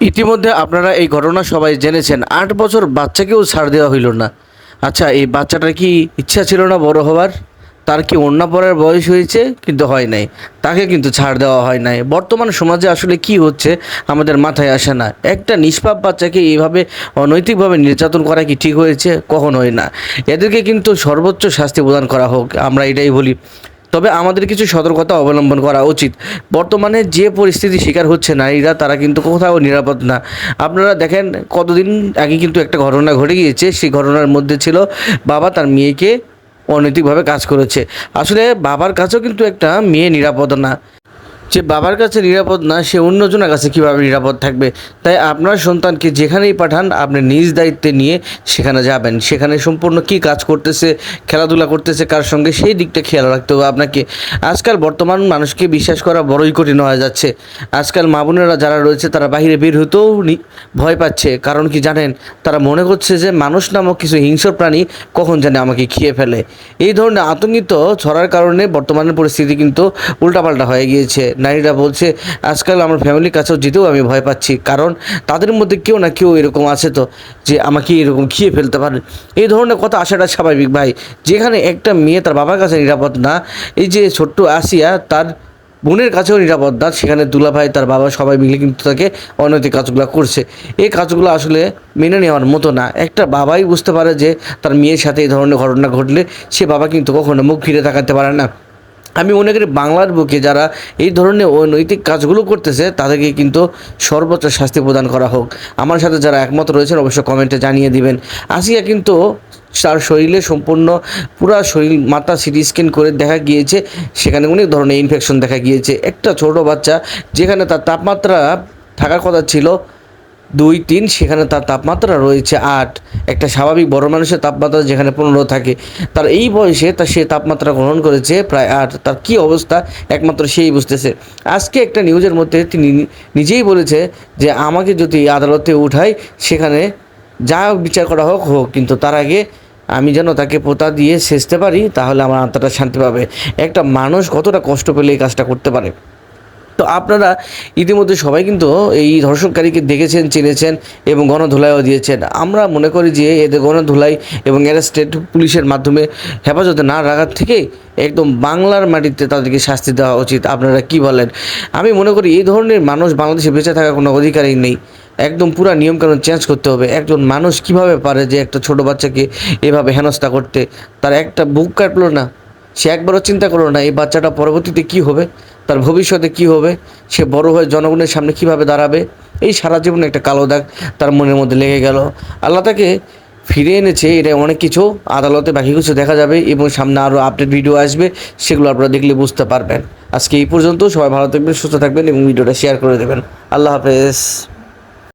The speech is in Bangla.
ইতিমধ্যে আপনারা এই ঘটনা সবাই জেনেছেন। আট বছর বাচ্চাকেও ছাড় দেওয়া হইল না। আচ্ছা এই বাচ্চাটার কি ইচ্ছা ছিল না বড় হওয়ার? তার কি অন্য পড়ার বয়স হয়েছে কিন্তু হয় নাই। তাকে কিন্তু ছাড় দেওয়া হয় নাই। বর্তমান সমাজে আসলে কি হচ্ছে আমাদের মাথায় আসে না। একটা নিষ্পাপ বাচ্চাকে এইভাবে অনৈতিকভাবে নির্যাতন করা কি ঠিক হয়েছে? কখনোই না। এদেরকে কিন্তু সর্বোচ্চ শাস্তি প্রদান করা হোক। আমরা এটাই বলি। তবে আমাদের কিছু সতর্কতা অবলম্বন করা উচিত। বর্তমানে যে পরিস্থিতি শিকার হচ্ছে নারীরা, তারা কিন্তু কোথাও নিরাপদ না। আপনারা দেখেন, কতদিন আগে কিন্তু একটা ঘটনা ঘটে গিয়েছে। সেই ঘটনার মধ্যে ছিল, বাবা তার মেয়েকে অনৈতিকভাবে কাজ করেছে। আসলে বাবার কাছেও কিন্তু একটা মেয়ে নিরাপদ না। যে বাবার কাছে নিরাপদ না, সে অন্যজনের কাছে কীভাবে নিরাপদ থাকবে? তাই আপনার সন্তানকে যেখানেই পাঠান, আপনি নিজ দায়িত্বে নিয়ে সেখানে যাবেন। সেখানে সম্পূর্ণ কী কাজ করতেছে, খেলাধুলা করতেছে, কার সঙ্গে, সেই দিকটা খেয়াল রাখতে হবে আপনাকে। আজকাল বর্তমান মানুষকে বিশ্বাস করা বড়ই কঠিন হয়ে যাচ্ছে। আজকাল মা বোনেরা যারা রয়েছে, তারা বাইরে বের হতেও ভয় পাচ্ছে। কারণ কি জানেন, তারা মনে করছে যে মানুষ নামক কিছু হিংস্র প্রাণী কখন জানে আমাকে খেয়ে ফেলে। এই ধরনের আতঙ্কিত ছড়ার কারণে বর্তমানের পরিস্থিতি কিন্তু উল্টাপাল্টা হয়ে গিয়েছে। নারীরা বলছে, আজকাল আমার ফ্যামিলির কাছেও যেতেও আমি ভয় পাচ্ছি। কারণ তাদের মধ্যে কেউ না কেউ এরকম আছে তো, যে আমাকে এরকম খেয়ে ফেলতে পারে। এই ধরনের কথা আসাটা স্বাভাবিক ভাই। যেখানে একটা মেয়ে তার বাবার কাছে নিরাপদ না, এই যে ছোট্ট আসিয়া তার বোনের কাছেও নিরাপদ না, সেখানে দুলাভাই তার বাবা সবাই মিলে কিন্তু তাকে অনৈতিক কাজগুলো করছে। এই কাজগুলো আসলে মেনে নেওয়ার মতো না। একটা বাবাই বুঝতে পারে যে তার মেয়ের সাথে এই ধরনের ঘটনা ঘটলে সে বাবা কিন্তু কখনো মুখ ফিরে তাকাতে পারে না। আমি মনে করি বাংলার বুকে যারা এই ধরনের অনৈতিক কাজগুলো করতেছে, তাদেরকে কিন্তু সর্বোচ্চ শাস্তি প্রদান করা হোক। আমার সাথে যারা একমত রয়েছেন অবশ্যই কমেন্টে জানিয়ে দিবেন। আসিয়া কিন্তু তার শরীরে সম্পূর্ণ পুরা শরীর মাথা সিটি স্ক্যান করে দেখা গিয়েছে, সেখানে অনেক ধরনের ইনফেকশন দেখা গিয়েছে। একটা ছোট বাচ্চা যেখানে তার তাপমাত্রা থাকার কথা ছিল দুই তিন, সেখানে তার তাপমাত্রা রয়েছে আট। একটা স্বাভাবিক বড় মানুষের তাপমাত্রা যেখানে পনেরো থাকে, তার এই বয়সে তার সে তাপমাত্রা গ্রহণ করেছে প্রায় আর তার কী অবস্থা? একমাত্র সেই বুঝতেছে। আজকে একটা নিউজের মধ্যে তিনি নিজেই বলেছে যে, আমাকে যদি আদালতে উঠাই, সেখানে যা বিচার করা হোক হোক, কিন্তু তার আগে আমি যেন তাকে পোতা দিয়ে সেচতে পারি, তাহলে আমার আত্মাটা শান্তি পাবে। একটা মানুষ কতটা কষ্ট পেলে এই কাজটা করতে পারে? তো আপনারা ইতিমধ্যে সবাই কিন্তু এই ধর্ষণকারীকে দেখেছেন, চিনেছেন এবং গণধুলাইও দিয়েছেন। আমরা মনে করি যে এদের গণধুলাই এবং এরা স্টেট পুলিশের মাধ্যমে হেফাজতে না রাখার থেকে একদম বাংলার মাটিতে তাদেরকে শাস্তি দেওয়া উচিত। আপনারা কি বলেন? আমি মনে করি এই ধরনের মানুষ বাংলাদেশে বেঁচে থাকার কোনো অধিকারই নেই। একদম পুরো নিয়মকানুন চেঞ্জ করতে হবে। একজন মানুষ কীভাবে পারে যে একটা ছোট বাচ্চাকে এভাবে হেনস্থা করতে? তার একটা বুক কাটলো না। সে একবারও চিন্তা করল না, এই বাচ্চাটা পরবর্তীতে কি হবে? তার ভবিষ্যতে কি হবে? সে বড় হয়ে জনগণের সামনে কীভাবে দাঁড়াবে? এই সারা জীবনে একটা কালো দাগ তার মনের মধ্যে লেগে গেল। আল্লাহ তাকে ফিরে এনেছে, এটা অনেক কিছু। আদালতে বাকি কিছু দেখা যাবে এবং সামনে আরও আপডেট ভিডিও আসবে, সেগুলো আপনারা দেখলে বুঝতে পারবেন। আজকে এই পর্যন্ত, সবাই ভালো থাকবেন, সুস্থ থাকবেন এবং ভিডিওটা শেয়ার করে দেবেন। আল্লাহ হাফেজ।